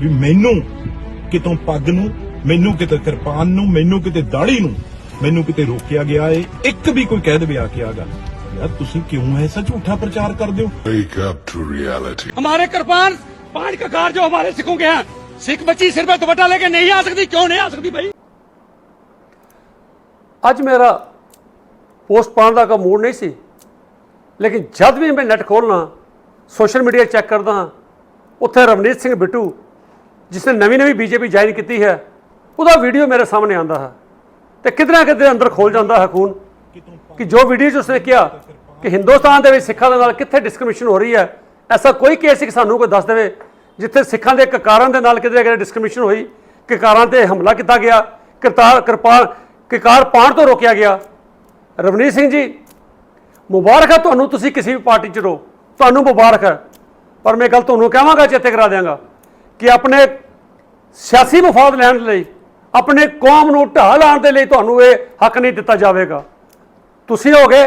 ਵੀ ਮੈਨੂੰ ਕਿਤੋਂ ਪੱਗ ਨੂੰ ਮੈਨੂੰ ਕਿਤੇ ਕਿਰਪਾਨ ਨੂੰ ਮੈਨੂੰ ਕਿਤੇ ਦਾੜੀ ਨੂੰ ਮੈਨੂੰ ਕਿਤੇ ਰੋਕਿਆ ਗਿਆ ਏ ਇੱਕ ਵੀ ਕੋਈ ਕਹਿ ਦੇਵੇ ਆ ਕੇ ਆ ਗੱਲ ਯਾਰ ਤੁਸੀਂ ਕਿਉਂ ਐਸਾ ਝੂਠਾ ਪ੍ਰਚਾਰ ਕਰਦੇ ਹੋ Wake up to reality. हमारे कृपान पांच ककार जो हमारे सिखों के हैं सिख बच्ची सिर पे दुपट्टा लेके नहीं आ सकती क्यों नहीं आ सकती भाई ਅੱਜ ਮੇਰਾ ਪੋਸਟ ਪਾਉਣ ਦਾ ਕੋਈ ਮੂਡ ਨਹੀਂ ਸੀ ਲੇਕਿਨ ਜਦ ਵੀ ਮੈਂ ਨੈਟ ਖੋਲ੍ਹਣਾ ਸੋਸ਼ਲ ਮੀਡੀਆ ਚੈੱਕ ਕਰਦਾ ਹਾਂ ਉੱਥੇ ਰਵਨੀਤ ਸਿੰਘ ਬਿੱਟੂ ਜਿਸ ਨੇ ਨਵੀਂ ਨਵੀਂ ਬੀਜੇਪੀ ਜੁਆਇਨ ਕੀਤੀ ਹੈ, ਉਹਦਾ ਵੀਡੀਓ ਮੇਰੇ ਸਾਹਮਣੇ ਆਂਦਾ ਹੈ। ਤੇ ਕਿਤੇ ਨਾ ਕਿਤੇ ਅੰਦਰ ਖੋਲ ਜਾਂਦਾ ਹੈ ਖੂਨ ਕਿ ਜੋ ਵੀਡੀਓ 'ਚ ਉਸਨੇ ਕਿਹਾ ਕਿ ਹਿੰਦੁਸਤਾਨ ਦੇ ਵਿੱਚ ਸਿੱਖਾਂ ਦੇ ਨਾਲ ਕਿੱਥੇ ਡਿਸਕ੍ਰਿਮੀਨੇਸ਼ਨ ਹੋ ਰਹੀ ਹੈ, ਐਸਾ ਕੋਈ ਕੇਸ ਇੱਕ ਸਾਨੂੰ ਕੋਈ ਦੱਸ ਦੇਵੇ, ਜਿੱਥੇ ਸਿੱਖਾਂ ਦੇ ਕਕਾਰਾਂ ਦੇ ਨਾਲ ਕਿਤੇ ਅਗਰ ਡਿਸਕ੍ਰਿਮੀਨੇਸ਼ਨ ਹੋਈ ਕਕਾਰਾਂ ਤੇ ਹਮਲਾ ਕੀਤਾ ਗਿਆ, ਕਰਤਾਰ, ਕਿਰਪਾਨ, ਕਕਾਰ ਪਾਣ ਤੋਂ ਰੋਕਿਆ ਗਿਆ। ਰਵਨੀਤ ਸਿੰਘ ਜੀ, ਮੁਬਾਰਕ ਹੈ ਤੁਹਾਨੂੰ ਤੁਸੀਂ ਕਿਸੇ ਵੀ ਪਾਰਟੀ 'ਚ ਰਹੋ। ਤੁਹਾਨੂੰ ਮੁਬਾਰਕ ਹੈ। ਪਰ ਮੈਂ ਗੱਲ ਤੁਹਾਨੂੰ ਕਹਾਂਗਾ, ਚੇਤੇ ਕਰਾ ਦਿਆਂਗਾ ਕਿ ਆਪਣੇ ਸਿਆਸੀ ਮਫਾਦ ਲੈਣ ਲਈ, ਆਪਣੇ ਕੌਮ ਨੂੰ ਢਾਹ ਲਾਉਣ ਦੇ ਲਈ ਤੁਹਾਨੂੰ ਇਹ ਹੱਕ ਨਹੀਂ ਦਿੱਤਾ ਜਾਵੇਗਾ। ਤੁਸੀਂ ਹੋਗੇ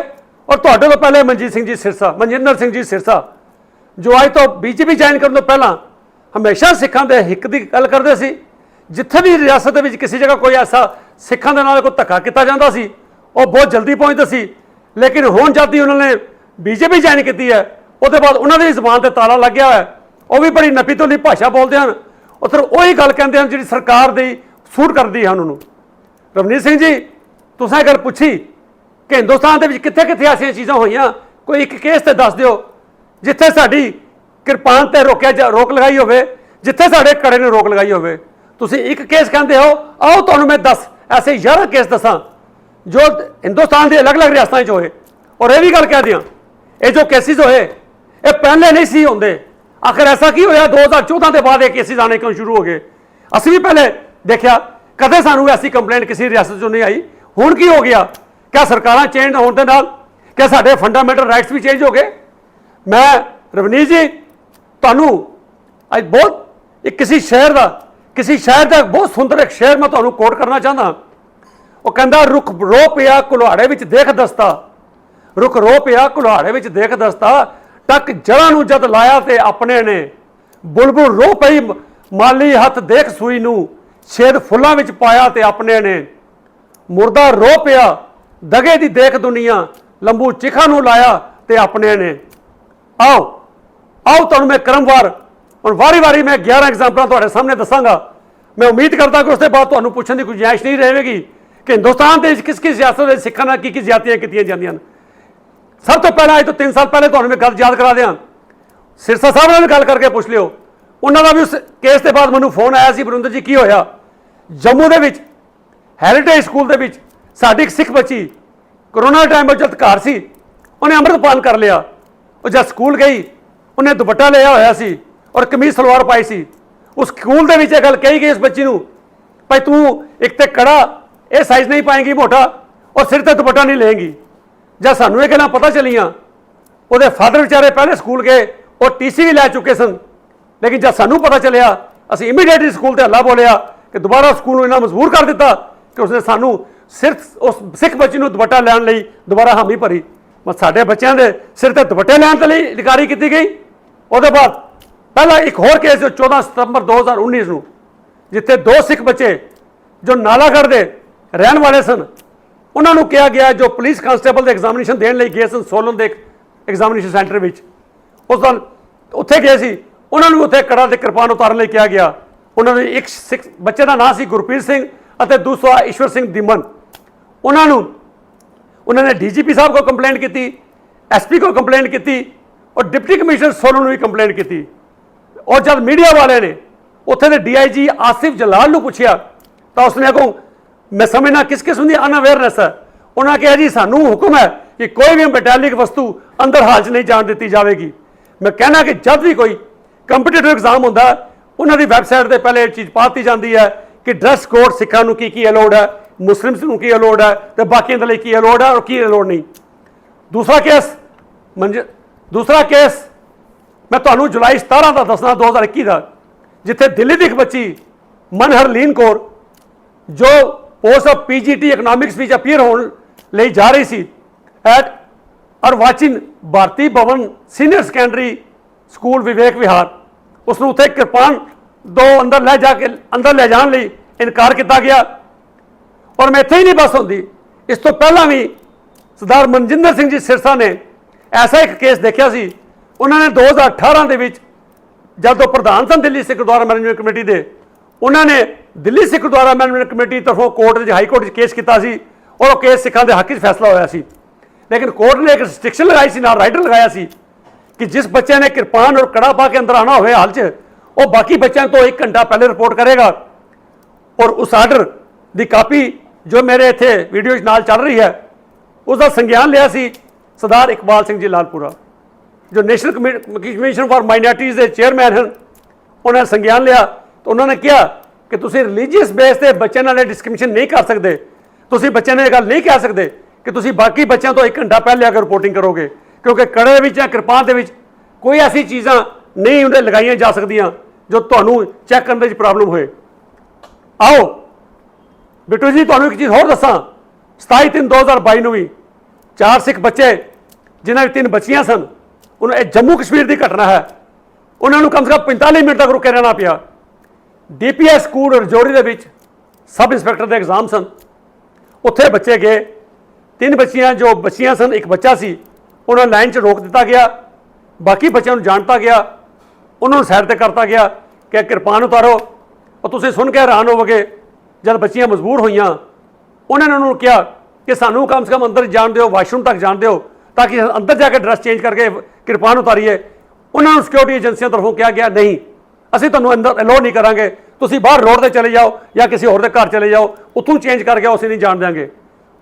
ਔਰ ਤੁਹਾਡੇ ਤੋਂ ਪਹਿਲੇ ਮਨਜੀਤ ਸਿੰਘ ਜੀ ਸਿਰਸਾ, ਮਨਜਿੰਦਰ ਸਿੰਘ ਜੀ ਸਿਰਸਾ, ਜੋ ਅੱਜ ਤੋਂ ਬੀਜੇਪੀ ਜੁਆਇਨ ਕਰਨ ਤੋਂ ਪਹਿਲਾਂ ਹਮੇਸ਼ਾ ਸਿੱਖਾਂ ਦੇ ਹਿੱਕ ਦੀ ਗੱਲ ਕਰਦੇ ਸੀ, ਜਿੱਥੇ ਵੀ ਰਿਆਸਤ ਦੇ ਵਿੱਚ ਕਿਸੇ ਜਗ੍ਹਾ ਕੋਈ ਐਸਾ ਸਿੱਖਾਂ ਦੇ ਨਾਲ ਕੋਈ ਧੱਕਾ ਕੀਤਾ ਜਾਂਦਾ ਸੀ, ਉਹ ਬਹੁਤ ਜਲਦੀ ਪਹੁੰਚਦੇ ਸੀ। ਲੇਕਿਨ ਹੁਣ ਜਦ ਦੀ ਉਹਨਾਂ ਨੇ ਬੀਜੇਪੀ ਜੁਆਇਨ ਕੀਤੀ ਹੈ, ਉਹਦੇ ਬਾਅਦ ਉਹਨਾਂ ਦੀ ਜ਼ੁਬਾਨ ਤੇ ਤਾਲਾ ਲੱਗਿਆ ਹੋਇਆ ਹੈ। ਉਹ ਵੀ ਬੜੀ ਨਪੀ ਤੋਂ ਭਾਸ਼ਾ ਬੋਲਦੇ ਹਨ। ਉਹ ਫਿਰ ਉਹੀ ਗੱਲ ਕਹਿੰਦੇ ਹਨ ਜਿਹੜੀ ਸਰਕਾਰ ਦੀ ਸੂਟ ਕਰਦੀ ਹੈ ਉਹਨਾਂ। ਨੂੰ ਰਵਨੀਤ ਸਿੰਘ ਜੀ, ਤੁਸੀਂ ਇਹ ਗੱਲ ਪੁੱਛੀ ਕਿ ਹਿੰਦੁਸਤਾਨ ਦੇ ਵਿੱਚ ਕਿੱਥੇ ਕਿੱਥੇ ਐਸੀਆਂ ਚੀਜ਼ਾਂ ਹੋਈਆਂ? ਕੋਈ ਇੱਕ ਕੇਸ ਤੇ ਦੱਸ ਦਿਓ, ਜਿੱਥੇ ਸਾਡੀ ਕਿਰਪਾਨ ਤੇ ਰੋਕਿਆ ਜਾ- ਰੋਕ ਲਗਾਈ ਹੋਵੇ, ਜਿੱਥੇ ਸਾਡੇ ਕੜੇ ਨੇ ਰੋਕ ਲਗਾਈ ਹੋਵੇ। ਤੁਸੀਂ ਇੱਕ ਕੇਸ ਕਹਿੰਦੇ ਹੋ, ਆਓ ਤੁਹਾਨੂੰ ਮੈਂ 10 ਐਸੇ 11 ਕੇਸ ਦੱਸਾਂ, ਜੋ ਹਿੰਦੁਸਤਾਨ ਦੇ ਅਲੱਗ-ਅਲੱਗ ਰਿਆਸਤਾਂ 'ਚ ਹੋਏ। ਔਰ ਇਹ ਵੀ ਗੱਲ ਕਹਿ ਦਿਆਂ, ਇਹ ਜੋ ਕੇਸਿਸ ਹੋਏ, ਇਹ ਪਹਿਲੇ ਨਹੀਂ ਸੀ ਹੁੰਦੇ। ਆਖਰ ਐਸਾ ਕੀ ਹੋਇਆ? 2014 ਦੇ ਬਾਅਦ ਇਹ ਕੇਸਿਸ ਆਣੇ ਕਿਉਂ ਸ਼ੁਰੂ ਹੋ ਗਏ? ਅਸੀਂ ਵੀ ਪਹਿਲੇ ਦੇਖਿਆ, ਕਦੇ ਸਾਨੂੰ ਐਸੀ ਕੰਪਲੇਂਟ ਕਿਸੇ ਰਿਆਸਤ 'ਚੋਂ ਨਹੀਂ ਆਈ। ਹੁਣ ਕੀ ਹੋ ਗਿਆ? ਕਿਆ ਸਰਕਾਰਾਂ ਚੇਂਜ ਹੋਣ ਦੇ ਨਾਲ? ਕਿਆ ਸਾਡੇ ਫੰਡਾਮੈਂਟਲ ਰਾਈਟਸ ਵੀ ਚੇਂਜ ਹੋ ਗਏ? ਮੈਂ, ਰਵਨੀਤ ਜੀ, ਤੁਹਾਨੂੰ ਅੱਜ ਬਹੁਤ ਇੱਕ ਕਿਸੇ ਸ਼ਹਿਰ ਦਾ, ਕਿਸੇ ਸ਼ਹਿਰ ਦਾ ਬਹੁਤ ਸੁੰਦਰ ਇੱਕ ਸ਼ਹਿਰ ਮੈਂ ਤੁਹਾਨੂੰ ਕੋਟ ਕਰਨਾ ਚਾਹੁੰਦਾ। ਉਹ ਕਹਿੰਦਾ, ਰੁੱਖ ਰੋ ਪਿਆ ਕੁਲਹਾੜੇ ਵਿੱਚ ਦੇਖ ਦਸਤਾ। ਰੁੱਖ ਰੋ ਪਿਆ ਕੁਲਹਾੜੇ ਵਿੱਚ ਦੇਖ ਦਸਤਾ। ਤੱਕ ਜੜਾਂ ਨੂੰ ਜਦ ਲਾਇਆ ਤੇ ਆਪਣੇ ਨੇ ਬੁਲਬੁਲ ਰੋ ਪਈ, ਮਾਲੀ ਹੱਥ ਦੇਖ ਸੂਈ ਨੂੰ, ਛੇਦ ਫੁੱਲਾਂ ਵਿੱਚ ਪਾਇਆ ਤੇ ਆਪਣੇ ਨੇ। ਮੁਰਦਾ ਰੋ ਪਿਆ, ਦਗੇ ਦੀ ਦੇਖ ਦੁਨੀਆ, ਲੰਬੂ ਚਿਖਾ ਨੂੰ ਲਾਇਆ ਤੇ ਆਪਣੇ ਨੇ। ਆਓ ਆਓ ਤੁਹਾਨੂੰ ਮੈਂ ਕਰਮਵਾਰ, ਹੁਣ ਵਾਰੀ-ਵਾਰੀ ਮੈਂ 11 ਐਗਜ਼ਾਮਪਲਾਂ ਤੁਹਾਡੇ ਸਾਹਮਣੇ ਦੱਸਾਂਗਾ। ਮੈਂ ਉਮੀਦ ਕਰਦਾ ਕਿ ਉਸ ਤੋਂ ਬਾਅਦ ਤੁਹਾਨੂੰ ਪੁੱਛਣ ਦੀ ਗੁੰਜਾਇਸ਼ ਨਹੀਂ ਰਹੇਗੀ ਕਿ ਹਿੰਦੁਸਤਾਨ ਦੇ ਵਿੱਚ ਕਿਸ ਕਿਸ ਸਿਆਸਤ ਦੇ ਸਿੱਖਾਂ ਨਾਲ ਕੀ ਕੀ ਜ਼ਿਆਤੀਆਂ ਕੀਤੀਆਂ ਜਾਂਦੀਆਂ ਹਨ। ਸਭ ਤੋਂ ਪਹਿਲਾਂ ਅੱਜ ਤੋਂ 3 ਸਾਲ ਪਹਿਲੇ ਤੁਹਾਨੂੰ ਮੈਂ ਗੱਲ ਯਾਦ ਕਰਾ ਦਿਆਂ। ਸਿਰਸਾ ਸਾਹਿਬ ਨਾਲ ਵੀ ਗੱਲ ਕਰਕੇ ਪੁੱਛ ਲਿਓ। ਉਹਨਾਂ ਦਾ ਵੀ ਉਸ ਕੇਸ ਦੇ ਬਾਅਦ ਮੈਨੂੰ ਫੋਨ ਆਇਆ ਸੀ ਬਰਿੰਦਰ ਜੀ, ਕੀ ਹੋਇਆ? ਜੰਮੂ ਦੇ ਵਿੱਚ ਹੈਰੀਟੇਜ ਸਕੂਲ ਦੇ ਵਿੱਚ, ਸਾਡੀ ਇੱਕ ਸਿੱਖ ਬੱਚੀ ਕਰੋਨਾ ਟਾਈਮ ਵਿੱਚ ਜਦ ਘਰ ਸੀ, ਉਹਨੇ ਅੰਮ੍ਰਿਤਪਾਨ ਕਰ ਲਿਆ। ਉਹ ਜਦ ਸਕੂਲ ਗਈ, ਉਹਨੇ ਦੁਪੱਟਾ ਲਿਆ ਹੋਇਆ ਸੀ ਔਰ ਕਮੀਜ਼, ਸਲਵਾਰ ਪਾਈ ਸੀ। ਉਸ ਸਕੂਲ ਦੇ ਵਿੱਚ ਇਹ ਗੱਲ ਕਹੀ ਗਈ ਇਸ ਬੱਚੀ ਨੂੰ, ਭਾਈ ਤੂੰ ਇੱਕ ਤੇ ਕੜਾ, ਇਹ ਸਾਈਜ਼ ਨਹੀਂ ਪਾਏਗੀ ਮੋਟਾ, ਔਰ ਸਿਰ ਤੇ ਦੁਪੱਟਾ ਨਹੀਂ ਲਏਗੀ। ਜਾਂ ਸਾਨੂੰ ਇਹ ਗੱਲਾਂ ਪਤਾ ਚੱਲੀਆਂ? ਉਹਦੇ ਫਾਦਰ ਵਿਚਾਰੇ ਪਹਿਲੇ ਸਕੂਲ ਗਏ, ਉਹ ਟੀਸੀ ਵੀ ਲੈ ਚੁੱਕੇ ਸਨ। ਲੇਕਿਨ ਜਦ ਸਾਨੂੰ ਪਤਾ ਚੱਲਿਆ, ਅਸੀਂ ਇਮੀਡੀਏਟਲੀ ਸਕੂਲ ਤੇ ਹੱਲਾ ਬੋਲਿਆ ਕਿ ਦੁਬਾਰਾ ਸਕੂਲ ਨੂੰ ਇਹਨਾਂ ਮਜਬੂਰ ਕਰ ਦਿੱਤਾ ਕਿ ਉਸਨੇ ਸਾਨੂੰ ਸਿਰਫ ਉਸ ਸਿੱਖ ਬੱਚੀ ਨੂੰ ਦੁਪੱਟਾ ਲੈਣ ਲਈ ਦੁਬਾਰਾ ਹਾਮੀ ਭਰੀ। ਮੈਂ ਸਾਡੇ ਬੱਚਿਆਂ ਦੇ ਸਿਰ ਤੇ ਦੁਪੱਟੇ ਲੈਣ ਦੇ ਲਈ ਲਿਕਾਰੀ ਕੀਤੀ ਗਈ। ਉਹਦੇ ਬਾਅਦ ਪਹਿਲਾ ਇੱਕ ਹੋਰ ਕੇਸ ਜੋ 14 ਸਤੰਬਰ 2019 ਨੂੰ, ਜਿੱਥੇ ਦੋ ਸਿੱਖ ਬੱਚੇ ਜੋ ਨਾਲਾਗੜ੍ਹ ਦੇ ਰਹਿਣ ਵਾਲੇ ਸਨ ਉਹਨਾਂ ਨੂੰ ਕਿਹਾ ਗਿਆ ਜੋ ਪੁਲਿਸ ਕਾਂਸਟੇਬਲ ਦੇ ਐਗਜ਼ਾਮੀਨੇਸ਼ਨ ਦੇਣ ਲਈ ਗਏ ਸਨ ਸੋਲਨ ਦੇ ਐਗਜ਼ਾਮੀਨੇਸ਼ਨ ਸੈਂਟਰ ਵਿੱਚ। ਉਸ ਤੋਂ ਉੱਥੇ ਗਏ ਸੀ। ਉਹਨਾਂ ਨੂੰ ਉੱਥੇ ਕੜਾ ਤੇ ਕਿਰਪਾਨ ਉਤਾਰਨ ਲਈ ਕਿਹਾ ਗਿਆ। ਉਹਨਾਂ ਦੇ ਇੱਕ ਸਿੱਖ ਬੱਚੇ ਦਾ ਨਾਂ ਸੀ ਗੁਰਪ੍ਰੀਤ ਸਿੰਘ ਅਤੇ ਦੂਸਰਾ ਈਸ਼ਵਰ ਸਿੰਘ ਦਿਮਨ। ਉਹਨਾਂ ਨੂੰ ਉਹਨਾਂ ਨੇ ਡੀਜੀਪੀ ਸਾਹਿਬ ਕੋ ਕੰਪਲੇਂਟ ਕੀਤੀ ਐਸਪੀ ਕੋ ਕੰਪਲੇਂਟ ਕੀਤੀ ਔਰ ਡਿਪਟੀ ਕਮਿਸ਼ਨਰ ਸੋਲਨ ਨੂੰ ਵੀ ਕੰਪਲੇਂਟ ਕੀਤੀ। ਔਰ ਜਦ ਮੀਡੀਆ ਵਾਲੇ ਨੇ ਉੱਥੇ ਦੇ ਡੀਆਈਜੀ ਆਸਿਫ ਜਲਾਲ ਨੂੰ ਪੁੱਛਿਆ ਤਾਂ ਉਸਨੇ ਕਹੋ ਮੈਂ ਸਮਝਣਾ ਕਿਸ ਕਿਸਮ ਦੀ ਅਨਅਵੇਅਰਨੈਸ ਹੈ ਉਹਨਾਂ ਕਿਹਾ ਜੀ, ਸਾਨੂੰ ਹੁਕਮ ਹੈ ਕਿ ਕੋਈ ਵੀ ਮੈਟੈਲਿਕ ਵਸਤੂ ਅੰਦਰ ਹਾਲ 'ਚ ਨਹੀਂ ਜਾਣ ਦਿੱਤੀ ਜਾਵੇਗੀ। ਮੈਂ ਕਹਿਣਾ ਕਿ ਜਦ ਵੀ ਕੋਈ ਕੰਪੀਟੀਟਿਵ ਐਗਜ਼ਾਮ ਹੁੰਦਾ, ਉਹਨਾਂ ਦੀ ਵੈਬਸਾਈਟ ਤੇ ਪਹਿਲੇ ਇਹ ਚੀਜ਼ ਪਾਤੀ ਜਾਂਦੀ ਹੈ ਕਿ ਡਰੈਸ ਕੋਡ ਸਿੱਖਾਂ ਨੂੰ ਕੀ ਕੀ ਅਲਾਉਡ ਹੈ ਮੁਸਲਿਮਸ ਨੂੰ ਕੀ ਅਲਾਉਡ ਹੈ ਤੇ ਬਾਕੀਆਂ ਦੇ ਲਈ ਕੀ ਅਲਾਉਡ ਹੈ ਔਰ ਕੀ ਅਲਾਉਡ ਨਹੀਂ। ਦੂਸਰਾ ਕੇਸ ਮੰਜ, ਦੂਸਰਾ ਕੇਸ ਮੈਂ ਤੁਹਾਨੂੰ ਜੁਲਾਈ 17 ਦਾ ਦੱਸਣਾ 2021 ਦਾ, ਜਿੱਥੇ ਦਿੱਲੀ ਦੀ ਇੱਕ ਬੱਚੀ ਮਨਹਰਲੀਨ ਕੌਰ, ਜੋ ਪੋਸਟ ਆਫ ਪੀਜੀਟੀ ਇਕਨੋਮਿਕਸ ਵਿੱਚ ਅਪੀਅਰ ਹੋਣ ਲਈ ਜਾ ਰਹੀ ਸੀ। At Arwachin Bharti Bhawan senior secondary school Vivek Vihar. ਉਸ ਨੂੰ ਉੱਥੇ ਕਿਰਪਾਨ ਦੋ ਅੰਦਰ ਲੈ ਜਾ ਕੇ ਅੰਦਰ ਲੈ ਜਾਣ ਲਈ ਇਨਕਾਰ ਕੀਤਾ ਗਿਆ। ਔਰ ਮੈਂ ਇੱਥੇ ਹੀ ਨਹੀਂ ਬਸ ਹੁੰਦੀ। ਇਸ ਤੋਂ ਪਹਿਲਾਂ ਵੀ ਸਰਦਾਰ ਮਨਜਿੰਦਰ ਸਿੰਘ ਜੀ ਸਿਰਸਾ ਨੇ ਐਸਾ ਇੱਕ ਕੇਸ ਦੇਖਿਆ ਸੀ। ਉਹਨਾਂ ਨੇ 2018 ਦੇ ਵਿੱਚ ਜਦ ਉਹ ਪ੍ਰਧਾਨ ਸਨ ਦਿੱਲੀ ਸਿੱਖ ਗੁਰਦੁਆਰਾ ਮੈਨੇਜਮੈਂਟ ਕਮੇਟੀ ਦੇ ਉਹਨਾਂ ਨੇ ਦਿੱਲੀ ਸਿੱਖ ਗੁਰਦੁਆਰਾ ਮੈਨੇਜਮੈਂਟ ਕਮੇਟੀ ਤਰਫੋਂ ਕੋਰਟ ਵਿੱਚ ਹਾਈ ਕੋਰਟ ਵਿੱਚ ਕੇਸ ਕੀਤਾ ਸੀ ਔਰ ਉਹ ਕੇਸ ਸਿੱਖਾਂ ਦੇ ਹੱਕ ਵਿੱਚ ਫੈਸਲਾ ਹੋਇਆ ਸੀ ਲੇਕਿਨ ਕੋਰਟ ਨੇ ਇੱਕ ਰਿਸਟ੍ਰਿਕਸ਼ਨ ਲਗਾਈ ਸੀ ਨਾਲ ਰਾਈਡਰ ਲਗਾਇਆ ਸੀ ਕਿ ਜਿਸ ਬੱਚੇ ਨੇ ਕਿਰਪਾਨ ਔਰ ਕੜਾ ਪਾ ਕੇ ਅੰਦਰ ਆਣਾ ਹੋਵੇ ਹਾਲ 'ਚ ਉਹ ਬਾਕੀ ਬੱਚਿਆਂ ਤੋਂ 1 ਘੰਟਾ ਪਹਿਲੇ ਰਿਪੋਰਟ ਕਰੇਗਾ ਔਰ ਉਸ ਆਰਡਰ ਦੀ ਕਾਪੀ ਜੋ ਮੇਰੇ ਇੱਥੇ ਵੀਡੀਓ 'ਚ ਨਾਲ ਚੱਲ ਰਹੀ ਹੈ ਉਸ ਦਾ ਸੰਗਿਆਨ ਲਿਆ ਸੀ ਸਰਦਾਰ ਇਕਬਾਲ ਸਿੰਘ ਜੀ ਲਾਲਪੁਰਾ ਜੋ ਨੈਸ਼ਨਲ ਕਮਿਸ਼ਨ ਫਾਰ ਮਾਈਨੋਰਟੀਜ਼ ਦੇ ਚੇਅਰਮੈਨ ਹਨ ਉਹਨਾਂ ਨੇ ਸੰਗਿਆਨ ਲਿਆ ਤਾਂ ਉਹਨਾਂ ਨੇ ਕਿਹਾ ਕਿ ਤੁਸੀਂ ਰਿਲੀਜੀਅਸ ਬੇਸ ਤੇ ਬੱਚਿਆਂ ਨਾਲ ਡਿਸਕ੍ਰਿਮੀਨੇਸ਼ਨ ਨਹੀਂ ਕਰ ਸਕਦੇ। ਤੁਸੀਂ ਬੱਚਿਆਂ ਨਾਲ ਇਹ ਗੱਲ ਨਹੀਂ ਕਹਿ ਸਕਦੇ ਕਿ ਤੁਸੀਂ ਬਾਕੀ ਬੱਚਿਆਂ ਤੋਂ 1 ਘੰਟਾ ਪਹਿਲੇ ਆ ਕੇ ਰਿਪੋਰਟਿੰਗ ਕਰੋਗੇ, ਕਿਉਂਕਿ ਕੜੇ ਦੇ ਵਿੱਚ ਜਾਂ ਕਿਰਪਾਨ ਦੇ ਵਿੱਚ ਕੋਈ ਐਸੀ ਚੀਜ਼ਾਂ ਨਹੀਂ ਉਹਦੇ ਲਗਾਈਆਂ ਜਾ ਸਕਦੀਆਂ ਜੋ ਤੁਹਾਨੂੰ ਚੈੱਕ ਕਰਨ ਦੇ ਵਿੱਚ ਪ੍ਰੋਬਲਮ ਹੋਏ। ਆਓ, ਬਿੱਟੂ ਜੀ, ਤੁਹਾਨੂੰ ਇੱਕ ਚੀਜ਼ ਹੋਰ ਦੱਸਾਂ। 27 ਤਿੰਨ 2022 ਨੂੰ ਵੀ ਚਾਰ ਸਿੱਖ ਬੱਚੇ, ਜਿਨ੍ਹਾਂ ਵਿੱਚ ਤਿੰਨ ਬੱਚੀਆਂ ਸਨ, ਉਹਨਾਂ ਇਹ ਜੰਮੂ ਕਸ਼ਮੀਰ ਦੀ ਘਟਨਾ ਹੈ। ਉਹਨਾਂ ਨੂੰ ਕਮ ਸੇ ਕਮ 45 ਮਿੰਟ ਤੱਕ ਰੁਕੇ ਰਹਿਣਾ ਪਿਆ। ਡੀਪੀਐਸ ਸਕੂਲ ਰਜੌਰੀ ਦੇ ਵਿੱਚ ਸਬ ਇੰਸਪੈਕਟਰ ਦੇ ਐਗਜ਼ਾਮ ਸਨ। ਉੱਥੇ ਬੱਚੇ ਗਏ। ਤਿੰਨ ਬੱਚੀਆਂ, ਜੋ ਬੱਚੀਆਂ ਸਨ, ਇੱਕ ਬੱਚਾ ਸੀ, ਉਹਨਾਂ ਲਾਈਨ 'ਚ ਰੋਕ ਦਿੱਤਾ ਗਿਆ। ਬਾਕੀ ਬੱਚਿਆਂ ਨੂੰ ਜਾਣਤਾ ਗਿਆ। ਉਹਨਾਂ ਨੂੰ ਸਾਈਡ ਤੇ ਕਰਤਾ ਗਿਆ ਕਿ ਕਿਰਪਾਨ ਉਤਾਰੋ। ਉਹ ਤੁਸੀਂ ਸੁਣ ਕੇ ਹੈਰਾਨ ਹੋਵੋਗੇ, ਜਦ ਬੱਚੀਆਂ ਮਜਬੂਰ ਹੋਈਆਂ, ਉਹਨਾਂ ਨੇ ਉਹਨਾਂ ਨੂੰ ਕਿਹਾ ਕਿ ਸਾਨੂੰ ਕਮ ਸੇ ਕਮ ਅੰਦਰ ਜਾਣ ਦਿਓ, ਵਾਸ਼ਰੂਮ ਤੱਕ ਜਾਣ ਦਿਓ, ਤਾਂ ਕਿ ਅੰਦਰ ਜਾ ਕੇ ਡਰੈਸ ਚੇਂਜ ਕਰਕੇ ਕਿਰਪਾਨ ਉਤਾਰੀਏ। ਉਹਨਾਂ ਨੂੰ ਸਿਕਿਉਰਿਟੀ ਏਜੰਸੀਆਂ ਤਰਫੋਂ ਕਿਹਾ ਗਿਆ, ਨਹੀਂ ਅਸੀਂ ਤੁਹਾਨੂੰ ਅੰਦਰ ਅਲੋ ਨਹੀਂ ਕਰਾਂਗੇ। ਤੁਸੀਂ ਬਾਹਰ ਰੋਡ ਤੇ ਚਲੇ ਜਾਓ ਜਾਂ ਕਿਸੇ ਹੋਰ ਦੇ ਘਰ ਚਲੇ ਜਾਓ, ਉੱਥੋਂ ਚੇਂਜ ਕਰਕੇ ਅਸੀਂ ਨਹੀਂ ਜਾਣ ਦਿਆਂਗੇ।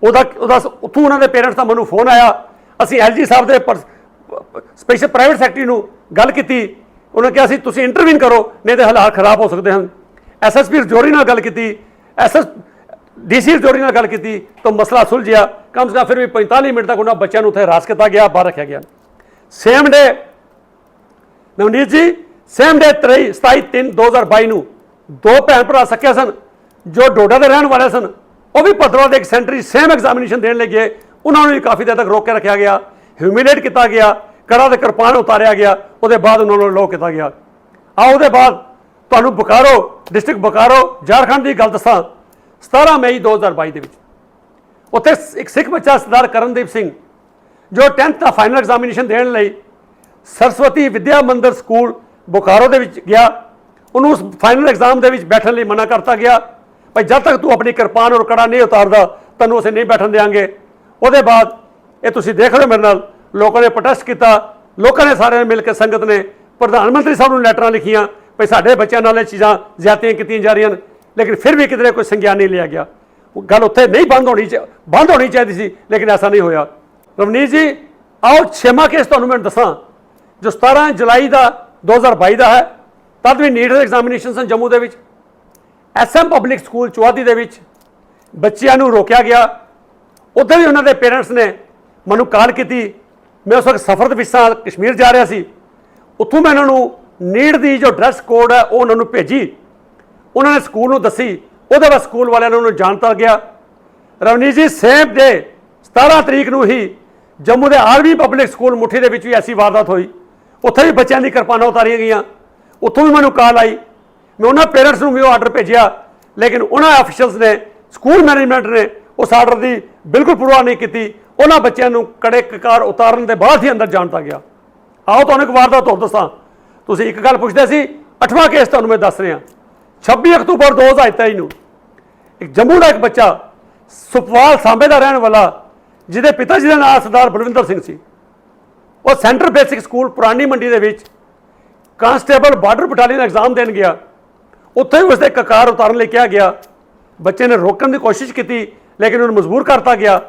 ਉਹਦਾ ਉਹਦਾ ਉੱਥੋਂ ਉਹਨਾਂ ਦੇ ਪੇਰੈਂਟਸ ਦਾ ਮੈਨੂੰ ਫੋਨ ਆਇਆ। ਅਸੀਂ ਐਲਜੀ ਸਾਹਿਬ ਦੇ ਸਪੈਸ਼ਲ ਪ੍ਰਾਈਵੇਟ ਸੈਕਟਰੀ ਨੂੰ ਗੱਲ ਕੀਤੀ। ਉਹਨਾਂ ਕਿਹਾ ਸੀ ਤੁਸੀਂ ਇੰਟਰਵੀਨ ਕਰੋ, ਨਹੀਂ ਤੇ ਹਾਲਾਤ ਖਰਾਬ ਹੋ ਸਕਦੇ ਹਨ। ਐਸਐਸਪੀ ਰਜੌਰੀ ਨਾਲ ਗੱਲ ਕੀਤੀ। ਐਸਐਸ ਡੀਸੀ ਰਜੌਰੀ ਨਾਲ ਗੱਲ ਕੀਤੀ ਤਾਂ ਮਸਲਾ ਸੁਲਝਿਆ। ਕਮ ਸੇ ਕਮ ਫਿਰ ਵੀ 45 ਮਿੰਟ ਤੱਕ ਉਹਨਾਂ ਬੱਚਿਆਂ ਨੂੰ ਉੱਥੇ ਰਾਸ ਕੀਤਾ ਗਿਆ, ਬਾਹਰ ਰੱਖਿਆ ਗਿਆ। ਸੇਮ ਡੇ ਨਵਨੀਤ ਜੀ ਸੇਮ ਡੇ 23 27 3 2022 ਨੂੰ ਦੋ ਭੈਣ ਭਰਾ ਸੱਕਿਆ ਸਨ, ਜੋ ਡੋਡਾ ਦੇ ਰਹਿਣ ਵਾਲੇ ਸਨ। ਉਹ ਵੀ ਭਦਰਵਾ ਦੇ ਇੱਕ ਸੈਂਟਰੀ ਸੇਮ ਐਗਜ਼ਾਮੀਨੇਸ਼ਨ ਦੇਣ ਲਈ ਗਏ। ਉਹਨਾਂ ਨੂੰ ਵੀ ਕਾਫੀ ਦੇਰ ਤੱਕ ਰੋਕ ਕੇ ਰੱਖਿਆ ਗਿਆ ਹਿਊਮਿਲੇਟ ਕੀਤਾ ਗਿਆ, ਕੜਾ 'ਤੇ ਕਿਰਪਾਨ ਉਤਾਰਿਆ ਗਿਆ, ਉਹਦੇ ਬਾਅਦ ਉਹਨਾਂ ਨੂੰ ਲੋਕ ਕੀਤਾ ਗਿਆ। ਆ ਉਹਦੇ ਬਾਅਦ ਤੁਹਾਨੂੰ ਬੁਕਾਰੋ ਡਿਸਟ੍ਰਿਕਟ ਬੁਕਾਰੋ ਝਾਰਖੰਡ ਦੀ ਗੱਲ ਦੱਸਾਂ 17 ਮਈ 2022 ਦੇ ਵਿੱਚ। ਉੱਥੇ ਇੱਕ ਸਿੱਖ ਬੱਚਾ ਸਰਦਾਰ ਕਰਨਦੀਪ ਸਿੰਘ, ਜੋ 10th ਦਾ ਫਾਈਨਲ ਐਗਜ਼ਾਮੀਨੇਸ਼ਨ ਦੇਣ ਲਈ ਸਰਸਵਤੀ ਵਿਦਿਆ ਮੰਦਰ ਸਕੂਲ ਬੁਖਾਰੋ ਦੇ ਵਿੱਚ ਗਿਆ, ਉਹਨੂੰ ਉਸ ਫਾਈਨਲ ਐਗਜ਼ਾਮ ਦੇ ਵਿੱਚ ਬੈਠਣ ਲਈ ਮਨਾ ਕਰਤਾ ਗਿਆ। ਭਾਈ ਜਦ ਤੱਕ ਤੂੰ ਆਪਣੀ ਕਿਰਪਾਨ ਔਰ ਕੜਾ ਨਹੀਂ ਉਤਾਰਦਾ, ਤੈਨੂੰ ਅਸੀਂ ਨਹੀਂ ਬੈਠਣ ਦੇਵਾਂਗੇ ਉਹਦੇ ਬਾਅਦ ਇਹ ਤੁਸੀਂ ਦੇਖ ਰਹੇ ਹੋ ਮੇਰੇ ਨਾਲ, ਲੋਕਾਂ ਨੇ ਪ੍ਰੋਟੈਸਟ ਕੀਤਾ, ਲੋਕਾਂ ਨੇ ਸਾਰਿਆਂ ਨੇ ਮਿਲ ਕੇ ਸੰਗਤ ਨੇ ਪ੍ਰਧਾਨ ਮੰਤਰੀ ਸਾਹਿਬ ਨੂੰ ਲੈਟਰਾਂ ਲਿਖੀਆਂ, ਭਾਈ ਸਾਡੇ ਬੱਚਿਆਂ ਨਾਲ ਇਹ ਚੀਜ਼ਾਂ ਜ਼ਿਆਤੀਆਂ ਕੀਤੀਆਂ ਜਾ ਰਹੀਆਂ ਹਨ ਲੇਕਿਨ ਫਿਰ ਵੀ ਕਿਤੇ ਕੋਈ ਸੰਗਿਆਨ ਨਹੀਂ ਲਿਆ ਗਿਆ। ਉਹ ਗੱਲ ਉੱਥੇ ਨਹੀਂ ਬੰਦ ਹੋਣੀ ਚਾ, ਬੰਦ ਹੋਣੀ ਚਾਹੀਦੀ ਸੀ, ਲੇਕਿਨ ਐਸਾ ਨਹੀਂ ਹੋਇਆ। ਰਵਨੀਤ ਜੀ, ਆਓ ਛੇਵਾਂ ਕੇਸ ਤੁਹਾਨੂੰ ਮੈਂ ਦੱਸਾਂ, ਜੋ 17 ਜੁਲਾਈ ਦਾ 2022 ਦਾ ਹੈ, ਤਦ ਵੀ ਨੀਟ ਦੇ ਐਗਜ਼ਾਮੀਨੇਸ਼ਨ ਸਨ ਜੰਮੂ ਦੇ ਵਿੱਚ। ਐਸਐਮ ਪਬਲਿਕ ਸਕੂਲ ਚੌਧਰੀ ਦੇ ਵਿੱਚ ਬੱਚਿਆਂ ਨੂੰ ਰੋਕਿਆ ਗਿਆ। ਉੱਥੇ ਵੀ ਉਹਨਾਂ ਦੇ ਪੇਰੈਂਟਸ ਨੇ ਮੈਨੂੰ ਕਾਲ ਕੀਤੀ। ਮੈਂ ਉਸ ਵਕਤ ਸਫ਼ਰ ਦੇ ਵਿੱਚ ਸਾਂ, ਕਸ਼ਮੀਰ ਜਾ ਰਿਹਾ ਸੀ। ਉੱਥੋਂ ਮੈਂ ਉਹਨਾਂ ਨੂੰ ਨੀਟ ਦੀ ਜੋ ਡਰੈਸ ਕੋਡ ਹੈ, ਉਹ ਉਹਨਾਂ ਨੂੰ ਭੇਜੀ। ਉਹਨਾਂ ਨੇ ਸਕੂਲ ਨੂੰ ਦੱਸੀ। ਉਹਦੇ ਬਾਅਦ ਸਕੂਲ ਵਾਲਿਆਂ ਨੇ ਉਹਨੂੰ ਜਾਣਤਾ ਗਿਆ। ਰਵਨੀਤ ਜੀ ਸੇਮ ਦੇ 17 ਤਰੀਕ ਨੂੰ ਹੀ ਜੰਮੂ ਦੇ ਆਰਮੀ ਪਬਲਿਕ ਸਕੂਲ ਮੁੱਠੀ ਦੇ ਵਿੱਚ ਵੀ ਐਸੀ ਵਾਰਦਾਤ ਹੋਈ। ਉੱਥੇ ਵੀ ਬੱਚਿਆਂ ਦੀ ਕਿਰਪਾਨਾਂ ਉਤਾਰੀਆਂ ਗਈਆਂ। ਉੱਥੋਂ ਵੀ ਮੈਨੂੰ ਕਾਲ ਆਈ। ਮੈਂ ਉਹਨਾਂ ਪੇਰੈਂਟਸ ਨੂੰ ਵੀ ਉਹ ਆਰਡਰ ਭੇਜਿਆ। ਲੇਕਿਨ ਉਹਨਾਂ ਅਫੀਸ਼ੀਅਲਸ ਨੇ ਸਕੂਲ ਮੈਨੇਜਮੈਂਟ ਨੇ ਉਸ ਆਰਡਰ ਦੀ ਬਿਲਕੁਲ ਪਰਵਾਹ ਨਹੀਂ ਕੀਤੀ। ਉਹਨਾਂ ਬੱਚਿਆਂ ਨੂੰ ਕੜੇ ਕਕਾਰ ਉਤਾਰਨ ਦੇ ਬਾਅਦ ਹੀ ਅੰਦਰ ਜਾਣਤਾ ਗਿਆ। ਆਓ ਤੁਹਾਨੂੰ ਇੱਕ ਵਾਰ ਦਾ ਹੋਰ ਦੱਸਾਂ। ਤੁਸੀਂ ਇੱਕ ਗੱਲ ਪੁੱਛਦੇ ਸੀ, ਅੱਠਵਾਂ ਕੇਸ ਤੁਹਾਨੂੰ ਮੈਂ ਦੱਸ ਰਿਹਾ। 26 ਅਕਤੂਬਰ 2023 ਨੂੰ ਇੱਕ ਜੰਮੂ ਦਾ ਇੱਕ ਬੱਚਾ ਸੁਪਵਾਲ ਸਾਂਬੇ ਦਾ ਰਹਿਣ ਵਾਲਾ, ਜਿਹਦੇ ਪਿਤਾ ਜੀ ਦਾ ਨਾਮ ਸਰਦਾਰ ਬਲਵਿੰਦਰ ਸਿੰਘ ਸੀ। ਉਹ ਸੈਂਟਰ ਬੇਸਿਕ ਸਕੂਲ ਪੁਰਾਣੀ ਮੰਡੀ ਦੇ ਵਿੱਚ ਕਾਂਸਟੇਬਲ ਬਾਰਡਰ ਬਟਾਲੀਅਨ ਐਗਜ਼ਾਮ ਦੇਣ ਗਿਆ। ਉੱਥੇ ਵੀ ਉਸਦੇ ਕਕਾਰ ਉਤਾਰਨ ਲਈ ਕਿਹਾ ਗਿਆ। ਬੱਚੇ ਨੇ ਰੋਕਣ ਦੀ ਕੋਸ਼ਿਸ਼ ਕੀਤੀ, ਲੇਕਿਨ ਉਹਨੂੰ ਮਜਬੂਰ ਕਰਤਾ ਗਿਆ।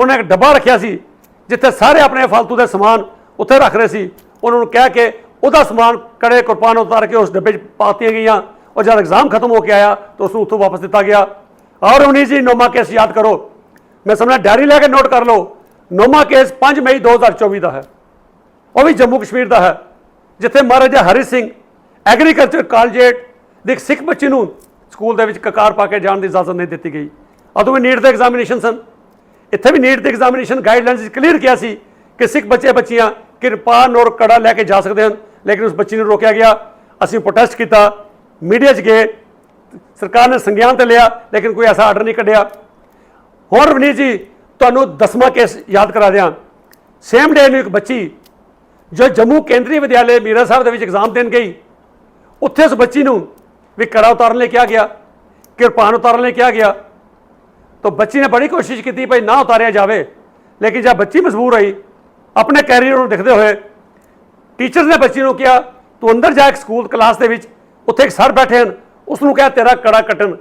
ਉਹਨੇ ਇੱਕ ਡੱਬਾ ਰੱਖਿਆ ਸੀ, ਜਿੱਥੇ ਸਾਰੇ ਆਪਣੇ ਫालतू ਦੇ ਸਮਾਨ ਉੱਥੇ ਰੱਖ ਰਹੇ ਸੀ। ਉਹਨਾਂ ਨੂੰ ਕਹਿ ਕੇ ਉਹਦਾ ਸਮਾਨ ਕੜੇ ਕੁਰਬਾਨ ਉਤਾਰ ਕੇ ਉਸ ਡੱਬੇ 'ਚ ਪਾਤੀਆਂ ਗਈਆਂ। ਔਰ ਜਦ ਐਗਜ਼ਾਮ ਖਤਮ ਹੋ ਕੇ ਆਇਆ ਤਾਂ ਉਸ ਨੂੰ ਉੱਥੋਂ ਵਾਪਸ ਦਿੱਤਾ ਗਿਆ। ਔਰ ਉਨੀ ਜੀ, ਨੋਮਾ ਕੇਸ ਯਾਦ ਕਰੋ। ਮੈਂ ਸਮਝਾ ਡਾਇਰੀ ਲੈ ਕੇ ਨੋਟ ਕਰ ਲਓ। ਨੋਮਾ ਕੇਸ 5 ਮਈ 2024 ਦਾ ਹੈ। ਉਹ ਵੀ ਜੰਮੂ ਕਸ਼ਮੀਰ ਦਾ ਹੈ, ਜਿੱਥੇ ਮਹਾਰਾਜਾ ਹਰੀ ਸਿੰਘ ਐਗਰੀਕਲਚਰ ਕਾਲਜੇਟ ਦੇ ਇੱਕ ਸਿੱਖ ਬੱਚੇ ਨੂੰ ਸਕੂਲ ਦੇ ਵਿੱਚ ਕਕਾਰ ਪਾ ਕੇ ਜਾਣ ਦੀ ਇਜਾਜ਼ਤ ਨਹੀਂ ਦਿੱਤੀ ਗਈ। ਉਦੋਂ ਵੀ ਨੀਟ ਦੇ ਐਗਜ਼ਾਮੀਨੇਸ਼ਨ ਸਨ। ਇੱਥੇ ਵੀ ਨੀਟ ਦੇ ਐਗਜ਼ਾਮੀਨੇਸ਼ਨ ਗਾਈਡਲਾਈਨਸ ਵਿੱਚ ਕਲੀਅਰ ਕਿਹਾ ਸੀ ਕਿ ਸਿੱਖ ਬੱਚੇ ਬੱਚੀਆਂ ਕਿਰਪਾਨ ਔਰ ਕੜਾ ਲੈ ਕੇ ਜਾ ਸਕਦੇ ਹਨ, ਲੇਕਿਨ ਉਸ ਬੱਚੀ ਨੂੰ ਰੋਕਿਆ ਗਿਆ। ਅਸੀਂ ਪ੍ਰੋਟੈਸਟ ਕੀਤਾ। ਮੀਡੀਆ 'ਚ ਗਏ। ਸਰਕਾਰ ਨੇ ਸੰਗਿਆਨ ਤੇ ਲਿਆ, ਲੇਕਿਨ ਕੋਈ ਐਸਾ ਆਰਡਰ ਨਹੀਂ ਕੱਢਿਆ। ਹੁਣ ਰਵਨੀਤ ਜੀ, ਤੁਹਾਨੂੰ ਦਸਵਾਂ ਕੇਸ ਯਾਦ ਕਰਾ ਦਿਆਂ। ਸੇਮ ਡੇ ਨੂੰ ਇੱਕ ਬੱਚੀ ਜੋ ਜੰਮੂ ਕੇਂਦਰੀ ਵਿਦਿਆਲੇ ਮੀਰਾ ਸਾਹਿਬ ਦੇ ਵਿੱਚ ਐਗਜ਼ਾਮ ਦੇਣ ਗਈ, ਉੱਥੇ ਉਸ ਬੱਚੀ ਨੂੰ ਵੀ ਕੜਾ ਉਤਾਰਨ ਲਈ ਕਿਹਾ ਗਿਆ, ਕਿਰਪਾਨ ਉਤਾਰਨ ਲਈ ਕਿਹਾ ਗਿਆ। ਤਾਂ ਬੱਚੀ ਨੇ ਬੜੀ ਕੋਸ਼ਿਸ਼ ਕੀਤੀ ਭਾਈ ਨਾ ਉਤਾਰਿਆ ਜਾਵੇ, ਲੇਕਿਨ ਜਦ ਬੱਚੀ ਮਜਬੂਰ ਹੋਈ, ਆਪਣੇ ਕੈਰੀਅਰ ਨੂੰ ਦੇਖਦੇ ਹੋਏ ਟੀਚਰਸ ਨੇ ਬੱਚੀ ਨੂੰ ਕਿਹਾ, ਤੂੰ ਅੰਦਰ ਜਾ ਇੱਕ ਸਕੂਲ ਕਲਾਸ ਦੇ ਵਿੱਚ, ਉੱਥੇ ਇੱਕ ਸਰ ਬੈਠੇ ਹਨ ਉਸ ਨੂੰ ਕਿਹਾ, ਤੇਰਾ ਕੜਾ ਕੱਟਣ।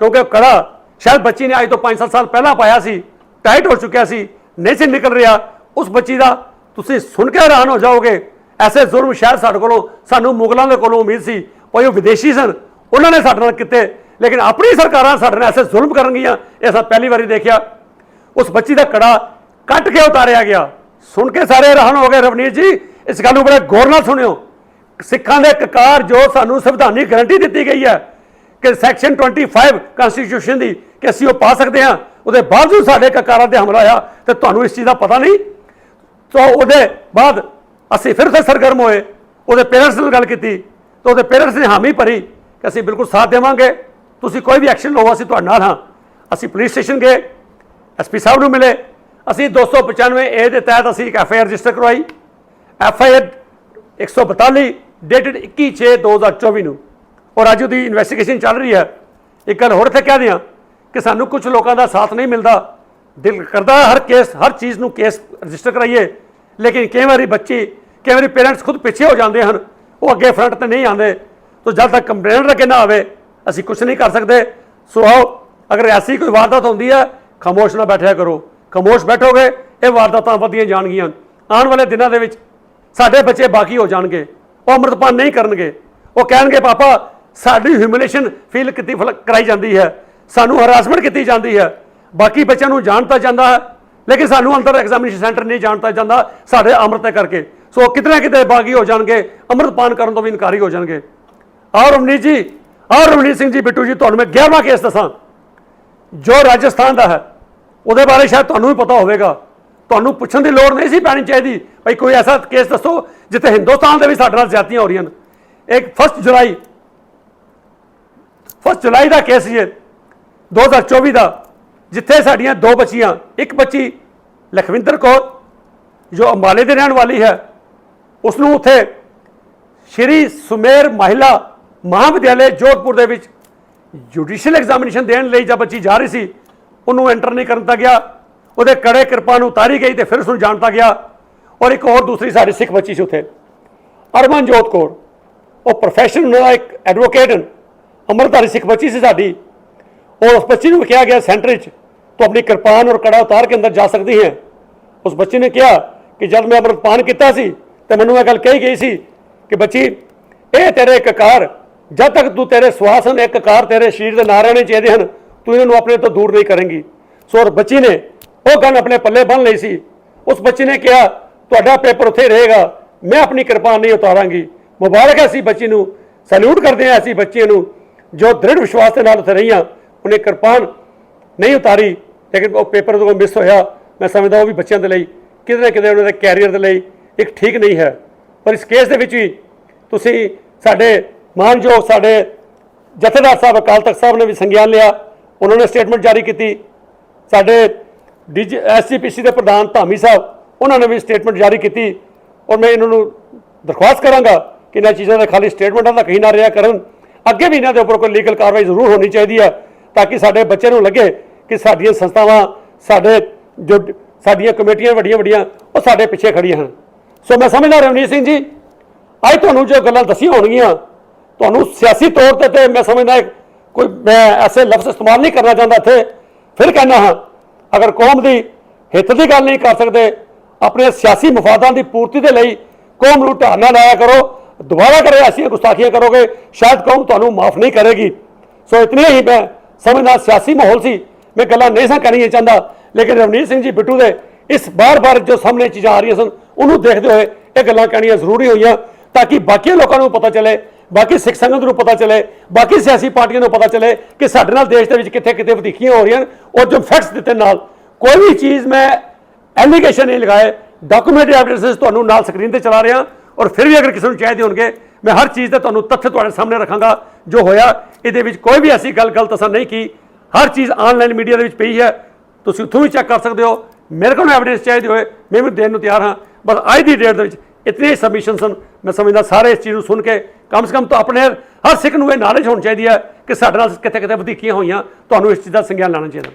ਕਿਉਂਕਿ ਉਹ ਕੜਾ ਸ਼ਾਇਦ ਬੱਚੀ ਨੇ ਅੱਜ ਤੋਂ 5-7 ਸਾਲ ਪਹਿਲਾਂ ਪਾਇਆ ਸੀ ਟਾਈਟ ਹੋ ਚੁੱਕਿਆ ਸੀ, ਨਹੀਂ ਸੀ ਨਿਕਲ ਰਿਹਾ, ਉਸ ਬੱਚੀ ਦਾ ਤੁਸੀਂ ਸੁਣ ਕੇ ਹੈਰਾਨ ਹੋ ਜਾਓਗੇ। ਐਸੇ ਜ਼ੁਲਮ ਸ਼ਾਇਦ ਸਾਡੇ ਕੋਲੋਂ, ਸਾਨੂੰ ਮੁਗਲਾਂ ਦੇ ਕੋਲੋਂ ਉਮੀਦ ਸੀ ਉਹ ਜੋ ਵਿਦੇਸ਼ੀ ਸਨ, ਉਹਨਾਂ ਨੇ ਸਾਡੇ ਨਾਲ ਕੀਤੇ। ਲੇਕਿਨ ਆਪਣੀ ਸਰਕਾਰਾਂ ਸਾਡੇ ਨਾਲ ਐਸੇ ਜ਼ੁਲਮ ਕਰਨਗੀਆਂ ਇਹ ਅਸਾਂ ਪਹਿਲੀ ਵਾਰੀ ਦੇਖਿਆ। ਉਸ ਬੱਚੀ ਦਾ ਕੜਾ ਕੱਟ ਕੇ ਉਤਾਰਿਆ ਗਿਆ। ਸੁਣ ਕੇ ਸਾਰੇ ਹੈਰਾਨ ਹੋ ਗਏ, ਰਵਨੀਤ ਜੀ, ਇਸ ਗੱਲ ਨੂੰ ਬੜੇ ਗੌਰ ਨਾਲ ਸੁਣਿਓ। ਸਿੱਖਾਂ ਦੇ ਕਕਾਰ ਜੋ ਸਾਨੂੰ ਸੰਵਿਧਾਨਿਕ ਗਾਰੰਟੀ ਦਿੱਤੀ ਗਈ ਹੈ ਕਿ ਸੈਕਸ਼ਨ 25 ਕਨਸਟੀਟਿਊਸ਼ਨ ਦੀ, ਕਿ ਅਸੀਂ ਉਹ ਪਾ ਸਕਦੇ ਹਾਂ, ਉਹਦੇ ਬਾਵਜੂਦ ਸਾਡੇ ਕਕਾਰਾਂ ਤੇ ਹਮਲਾ ਆਇਆ ਤੇ ਤੁਹਾਨੂੰ ਇਸ ਚੀਜ਼ ਦਾ ਪਤਾ ਨਹੀਂ ਸੋ ਉਹਦੇ ਬਾਅਦ ਅਸੀਂ ਫਿਰ ਤੋਂ ਸਰਗਰਮ ਹੋਏ, ਉਹਦੇ ਪੇਰੈਂਟਸ ਨਾਲ ਗੱਲ ਕੀਤੀ, ਤਾਂ ਉਹਦੇ ਪੇਰੈਂਟਸ ਨੇ ਹਾਮੀ ਭਰੀ ਕਿ ਅਸੀਂ ਬਿਲਕੁਲ ਸਾਥ ਦੇਵਾਂਗੇ, ਤੁਸੀਂ ਕੋਈ ਵੀ ਐਕਸ਼ਨ ਲਓ, ਅਸੀਂ ਤੁਹਾਡੇ ਨਾਲ ਹਾਂ। ਅਸੀਂ ਪੁਲਿਸ ਸਟੇਸ਼ਨ ਗਏ ਐਸਪੀ ਸਾਹਿਬ ਨੂੰ ਮਿਲੇ, ਅਸੀਂ 295 ਏ ਦੇ ਤਹਿਤ ਅਸੀਂ ਇੱਕ ਐਫ ਆਈ ਆਰ ਰਜਿਸਟਰ ਕਰਵਾਈ। ਐਫ ਆਈ ਆਰ 142 ਡੇਟਡ 21/6/2024 ਨੂੰ। ਔਰ ਅੱਜ ਉਹਦੀ ਇਨਵੈਸਟੀਗੇਸ਼ਨ ਚੱਲ ਰਹੀ ਹੈ। ਇੱਕ ਗੱਲ ਹੋਰ ਇੱਥੇ ਕਹਿ ਦਿਆਂ ਕਿ ਸਾਨੂੰ ਕੁਝ ਲੋਕਾਂ ਦਾ ਸਾਥ ਨਹੀਂ ਮਿਲਦਾ। ਦਿਲ ਕਰਦਾ ਹਰ ਕੇਸ ਹਰ ਚੀਜ਼ ਨੂੰ ਕੇਸ ਰਜਿਸਟਰ ਕਰਾਈਏ। ਲੇਕਿਨ ਕਈ ਵਾਰੀ ਬੱਚੇ, ਕਈ ਵਾਰੀ ਪੇਰੈਂਟਸ ਖੁਦ ਪਿੱਛੇ ਹੋ ਜਾਂਦੇ ਹਨ, ਉਹ ਅੱਗੇ ਫਰੰਟ ਤੇ ਨਹੀਂ ਆਉਂਦੇ। ਤਾਂ ਜਦ ਤੱਕ ਕੰਪਲੇਂਟ ਅੱਗੇ ਨਾ ਆਵੇ, ਅਸੀਂ ਕੁਝ ਨਹੀਂ ਕਰ ਸਕਦੇ। ਸੋ ਆਓ, ਅਗਰ ਐਸੀ ਕੋਈ ਵਾਰਦਾਤ ਹੁੰਦੀ ਹੈ, ਖਾਮੋਸ਼ ਨਾ ਬੈਠਿਆ ਕਰੋ। ਖਾਮੋਸ਼ ਬੈਠੋਗੇ, ਇਹ ਵਾਰਦਾਤਾਂ ਵਧੀਆਂ ਜਾਣਗੀਆਂ। ਆਉਣ ਵਾਲੇ ਦਿਨਾਂ ਦੇ ਵਿੱਚ ਸਾਡੇ ਬੱਚੇ ਬਾਕੀ ਹੋ ਜਾਣਗੇ। ਉਹ ਅੰਮ੍ਰਿਤਪਾਨ ਨਹੀਂ ਕਰਨਗੇ। ਉਹ ਕਹਿਣਗੇ, ਪਾਪਾ, ਸਾਡੀ ਹਿਊਮਿਲੇਸ਼ਨ ਫੀਲ ਕੀਤੀ, ਫਲ- ਕਰਾਈ ਜਾਂਦੀ ਹੈ। ਸਾਨੂੰ ਹਰਾਸਮੈਂਟ ਕੀਤੀ ਜਾਂਦੀ ਹੈ। ਬਾਕੀ ਬੱਚਿਆਂ ਨੂੰ ਜਾਣਤਾ ਜਾਂਦਾ ਹੈ ਲੇਕਿਨ ਸਾਨੂੰ ਅੰਦਰ ਐਗਜ਼ਾਮੀਨੇਸ਼ਨ ਸੈਂਟਰ ਨਹੀਂ ਜਾਣਤਾ ਜਾਂਦਾ, ਸਾਡੇ ਅੰਮ੍ਰਿਤ ਕਰਕੇ। ਸੋ ਕਿਤੇ ਨਾ ਕਿਤੇ ਬਾਗੀ ਹੋ ਜਾਣਗੇ ਅੰਮ੍ਰਿਤਪਾਨ ਕਰਨ ਤੋਂ ਵੀ ਇਨਕਾਰੀ ਹੋ ਜਾਣਗੇ। ਆਹ ਰਮਨੀਤ ਜੀ, ਆਹ ਰਮਨੀਤ ਸਿੰਘ ਜੀ, ਬਿੱਟੂ ਜੀ, ਤੁਹਾਨੂੰ ਮੈਂ 11ਵਾਂ ਕੇਸ ਦੱਸਾਂ। ਜੋ ਰਾਜਸਥਾਨ ਦਾ ਹੈ, ਉਹਦੇ ਬਾਰੇ ਸ਼ਾਇਦ ਤੁਹਾਨੂੰ ਵੀ ਪਤਾ ਹੋਵੇਗਾ। ਤੁਹਾਨੂੰ ਪੁੱਛਣ ਦੀ ਲੋੜ ਨਹੀਂ ਸੀ ਪੈਣੀ ਚਾਹੀਦੀ ਭਾਈ ਕੋਈ ਐਸਾ ਕੇਸ ਦੱਸੋ, ਜਿੱਥੇ ਹਿੰਦੁਸਤਾਨ ਦੇ ਵੀ ਸਾਡੇ ਨਾਲ ਜ਼ਿਆਤੀਆਂ ਹੋ ਰਹੀਆਂ ਨੇ। ਇੱਕ 1 ਜੁਲਾਈ 1 ਜੁਲਾਈ ਦਾ ਕੇਸ ਇਹ 2024 ਦਾ। ਜਿੱਥੇ ਸਾਡੀਆਂ ਦੋ ਬੱਚੀਆਂ, ਇੱਕ ਬੱਚੀ ਲਖਵਿੰਦਰ ਕੌਰ, ਜੋ ਅੰਬਾਲੇ ਦੇ ਰਹਿਣ ਵਾਲੀ ਹੈ ਉਸ ਨੂੰ ਉੱਥੇ ਸ਼੍ਰੀ ਸੁਮੇਰ ਮਹਿਲਾ ਮਹਾਵਿਦਿਆਲੇ ਜੋਧਪੁਰ ਦੇ ਵਿੱਚ ਜੁਡੀਸ਼ੀਅਲ ਐਗਜ਼ਾਮੀਨੇਸ਼ਨ ਦੇਣ ਲਈ ਜਾਂ ਬੱਚੀ ਜਾ ਰਹੀ ਸੀ, ਉਹਨੂੰ ਐਂਟਰ ਨਹੀਂ ਕਰਨ ਤਾ ਗਿਆ। ਉਹਦੇ ਕੜੇ ਕਿਰਪਾ ਨੂੰ ਉਤਾਰੀ ਗਈ ਤੇ ਫਿਰ ਉਸ ਨੂੰ ਜਾਣਤਾ ਗਿਆ ਔਰ ਇੱਕ ਹੋਰ ਦੂਸਰੀ ਸਾਡੀ ਸਿੱਖ ਬੱਚੀ ਸੀ ਉੱਥੇ ਅਰਮਨ ਜੋਤ ਕੌਰ। ਉਹ ਪ੍ਰੋਫੈਸ਼ਨ ਉਹਨਾਂ ਇੱਕ ਐਡਵੋਕੇਟ ਅਮਰਤਾਰੀ ਸਿੱਖ ਬੱਚੀ ਸੀ ਸਾਡੀ। ਔਰ ਉਸ ਬੱਚੀ ਨੂੰ ਕਿਹਾ ਗਿਆ ਸੈਂਟਰ 'ਚ तो अपनी कृपान और कड़ा उतार के अंदर जा सकती है उस बच्ची ने किहा कि जब मैं अमृतपान ਕੀਤਾ ਸੀ ਤੇ ਮੈਨੂੰ ਇਹ ਗੱਲ ਕਹੀ ਗਈ ਸੀ ਕਿ ਬੱਚੀ ਇਹ ਤੇਰੇ ਕਕਾਰ ਜਦ ਤੱਕ ਤੂੰ ਤੇਰੇ ਸਵਾਸ ਹਨ ਇੱਕ ਕਕਾਰ ਤੇਰੇ ਸਰੀਰ ਦੇ ਨਾ ਰਹਿਣੇ ਚਾਹੀਦੇ ਹਨ ਤੂੰ ਇਹਨਾਂ ਨੂੰ ਆਪਣੇ ਤੋਂ ਦੂਰ ਨਹੀਂ ਕਰੇਂਗੀ ਸੋ ਔਰ ਬੱਚੀ ਨੇ ਉਹ ਗੱਲ ਆਪਣੇ ਪੱਲੇ ਬੰਨ ਲਈ ਸੀ ਉਸ ਬੱਚੀ ਨੇ ਕਿਹਾ ਤੁਹਾਡਾ ਪੇਪਰ ਉੱਥੇ ਰਹੇਗਾ ਮੈਂ ਆਪਣੀ ਕਿਰਪਾਨ ਨਹੀਂ ਉਤਾਰਾਂਗੀ ਮੁਬਾਰਕ ਹੈ ਅਸੀਂ ਬੱਚੀ ਨੂੰ ਸੈਲੂਟ ਕਰਦੇ ਹਾਂ ਅਸੀਂ ਬੱਚੀਆਂ ਨੂੰ ਜੋ ਦ੍ਰਿੜ ਵਿਸ਼ਵਾਸ ਦੇ ਨਾਲ ਉੱਥੇ ਰਹੀਆਂ ਉਹਨੇ ਕਿਰਪਾਨ ਨਹੀਂ ਉਤਾਰੀ, ਲੇਕਿਨ ਉਹ ਪੇਪਰ ਤੋਂ ਮਿਸ ਹੋਇਆ, ਮੈਂ ਸਮਝਦਾ ਉਹ ਵੀ ਬੱਚਿਆਂ ਦੇ ਲਈ ਕਿਤੇ ਨਾ ਕਿਤੇ ਉਹਨਾਂ ਦੇ ਕੈਰੀਅਰ ਦੇ ਲਈ ਇੱਕ ਠੀਕ ਨਹੀਂ ਹੈ। ਪਰ ਇਸ ਕੇਸ ਦੇ ਵਿੱਚ ਵੀ ਤੁਸੀਂ ਸਾਡੇ ਮਾਨਯੋਗ ਸਾਡੇ ਜਥੇਦਾਰ ਸਾਹਿਬ, ਅਕਾਲ ਤਖਤ ਸਾਹਿਬ ਨੇ ਵੀ ਸੰਗਿਆਨ ਲਿਆ, ਉਹਨਾਂ ਨੇ ਸਟੇਟਮੈਂਟ ਜਾਰੀ ਕੀਤੀ। ਸਾਡੇ ਡੀਜੀ ਐਸਜੀਪੀਸੀ ਦੇ ਪ੍ਰਧਾਨ ਧਾਮੀ ਸਾਹਿਬ, ਉਹਨਾਂ ਨੇ ਵੀ ਸਟੇਟਮੈਂਟ ਜਾਰੀ ਕੀਤੀ ਔਰ ਮੈਂ ਇਹਨਾਂ ਨੂੰ ਦਰਖਾਸਤ ਕਰਾਂਗਾ ਕਿ ਇਹਨਾਂ ਚੀਜ਼ਾਂ ਦਾ ਖਾਲੀ ਸਟੇਟਮੈਂਟਾਂ ਦਾ ਕਹੀਂ ਨਾ ਰਿਹਾ ਕਰਨ। ਅੱਗੇ ਵੀ ਇਹਨਾਂ ਦੇ ਉੱਪਰ ਕੋਈ ਲੀਗਲ ਕਾਰਵਾਈ ਜ਼ਰੂਰ ਹੋਣੀ ਚਾਹੀਦੀ ਹੈ ਤਾਂ ਕਿ ਸਾਡੇ ਬੱਚੇ ਨੂੰ ਲੱਗੇ ਕਿ ਸਾਡੀਆਂ ਸੰਸਥਾਵਾਂ, ਸਾਡੇ ਜੋ ਸਾਡੀਆਂ ਕਮੇਟੀਆਂ ਵੱਡੀਆਂ ਵੱਡੀਆਂ, ਉਹ ਸਾਡੇ ਪਿੱਛੇ ਖੜੀਆਂ ਹਨ। ਸੋ ਮੈਂ ਸਮਝਦਾ ਰਵਨੀਤ ਸਿੰਘ ਜੀ, ਅੱਜ ਤੁਹਾਨੂੰ ਜੋ ਗੱਲਾਂ ਦੱਸੀਆਂ ਹੋਣਗੀਆਂ, ਤੁਹਾਨੂੰ ਸਿਆਸੀ ਤੌਰ ਤੇ ਤੇ ਮੈਂ ਸਮਝਦਾ ਕੋਈ ਮੈਂ ਐਸੇ ਲਫ਼ਜ਼ ਇਸਤੇਮਾਲ ਨਹੀਂ ਕਰਨਾ ਚਾਹੁੰਦਾ ਇੱਥੇ। ਫਿਰ ਕਹਿਣਾ ਹਾਂ, ਅਗਰ ਕੌਮ ਦੀ ਹਿੱਤ ਦੀ ਗੱਲ ਨਹੀਂ ਕਰ ਸਕਦੇ, ਆਪਣੇ ਸਿਆਸੀ ਮਫਾਦਾਂ ਦੀ ਪੂਰਤੀ ਦੇ ਲਈ ਕੌਮ ਨੂੰ ਢਾਣਾ ਲਾਇਆ ਕਰੋ, ਦੁਬਾਰਾ ਕਰੇ ਐਸੀਆਂ ਗੁਸਤਾਖੀਆਂ ਕਰੋਗੇ, ਸ਼ਾਇਦ ਕੌਮ ਤੁਹਾਨੂੰ ਮਾਫ ਨਹੀਂ ਕਰੇਗੀ। ਸੋ ਇਤਨੀ ਹੀ ਮੈਂ ਸਮਝਦਾ ਸਿਆਸੀ ਮਾਹੌਲ ਸੀ। ਮੈਂ ਗੱਲਾਂ ਨਹੀਂ ਸਾਂ ਕਰਨੀਆਂ ਚਾਹੁੰਦਾ, ਲੇਕਿਨ ਰਵਨੀਤ ਸਿੰਘ ਜੀ ਬਿੱਟੂ ਦੇ ਇਸ ਬਾਰ-ਬਾਰ ਜੋ ਸਾਹਮਣੇ ਚੀਜ਼ਾਂ ਆ ਰਹੀਆਂ ਸਨ, ਉਹਨੂੰ ਦੇਖਦੇ ਹੋਏ ਇਹ ਗੱਲਾਂ ਕਹਿਣੀਆਂ ਜ਼ਰੂਰੀ ਹੋਈਆਂ ਤਾਂ ਕਿ ਬਾਕੀ ਲੋਕਾਂ ਨੂੰ ਪਤਾ ਚੱਲੇ, ਬਾਕੀ ਸਿੱਖ ਸੰਗਤ ਨੂੰ ਪਤਾ ਚੱਲੇ, ਬਾਕੀ ਸਿਆਸੀ ਪਾਰਟੀਆਂ ਨੂੰ ਪਤਾ ਚੱਲੇ ਕਿ ਸਾਡੇ ਨਾਲ ਦੇਸ਼ ਦੇ ਵਿੱਚ ਕਿੱਥੇ ਕਿੱਥੇ ਵਧੀਕੀਆਂ ਹੋ ਰਹੀਆਂ ਹਨ ਔਰ ਜੋ ਫੈਕਟਸ ਦਿੱਤੇ ਨਾਲ। ਕੋਈ ਵੀ ਚੀਜ਼ ਮੈਂ ਐਲੀਗੇਸ਼ਨ ਨਹੀਂ ਲਗਾਏ ਡਾਕੂਮੈਂਟਰੀ ਐਵੀਡੈਂਸਸ ਤੁਹਾਨੂੰ ਨਾਲ ਸਕਰੀਨ ਤੇ ਚਲਾ ਰਿਹਾ ਔਰ ਫਿਰ ਵੀ ਅਗਰ ਕਿਸੇ ਨੂੰ ਚਾਹੀਦੇ ਹੋਣਗੇ, ਮੈਂ ਹਰ ਚੀਜ਼ ਦਾ ਤੁਹਾਨੂੰ ਤੱਥ ਤੁਹਾਡੇ ਸਾਹਮਣੇ ਰੱਖਾਂਗਾ ਜੋ ਹੋਇਆ। ਇਹਦੇ ਵਿੱਚ ਕੋਈ ਵੀ ਐਸੀ ਗੱਲ, ਗਲਤ ਅਸਾਂ ਨਹੀਂ ਕੀ। ਹਰ ਚੀਜ਼ ਆਨਲਾਈਨ ਮੀਡੀਆ ਦੇ ਵਿੱਚ ਪਈ ਹੈ। ਤੁਸੀਂ ਉੱਥੋਂ ਵੀ ਚੈੱਕ ਕਰ ਸਕਦੇ ਹੋ। ਮੇਰੇ ਕੋਲ ਐਵੀਡੈਂਸ ਚਾਹੀਦੀ ਹੋਏ, ਮੈਂ ਵੀ ਦੇਣ ਨੂੰ ਤਿਆਰ ਹਾਂ। ਬਸ ਅੱਜ ਦੀ ਡੇਟ ਦੇ ਵਿੱਚ ਇਤਨੇ ਸਬਮਿਸ਼ਨ ਸਨ ਮੈਂ ਸਮਝਦਾ ਸਾਰੇ ਇਸ ਚੀਜ਼ ਨੂੰ ਸੁਣ ਕੇ ਕਮ ਸੇ ਕਮ ਤਾਂ ਆਪਣੇ ਹਰ ਸਿੱਖ ਨੂੰ ਇਹ ਨੌਲੇਜ ਹੋਣੀ ਚਾਹੀਦੀ ਹੈ ਕਿ ਸਾਡੇ ਨਾਲ ਕਿੱਥੇ ਕਿੱਥੇ ਵਧੀਕੀਆਂ ਹੋਈਆਂ। ਤੁਹਾਨੂੰ ਇਸ ਚੀਜ਼ ਦਾ ਸੰਗਿਆਨ ਲੈਣਾ ਚਾਹੀਦਾ।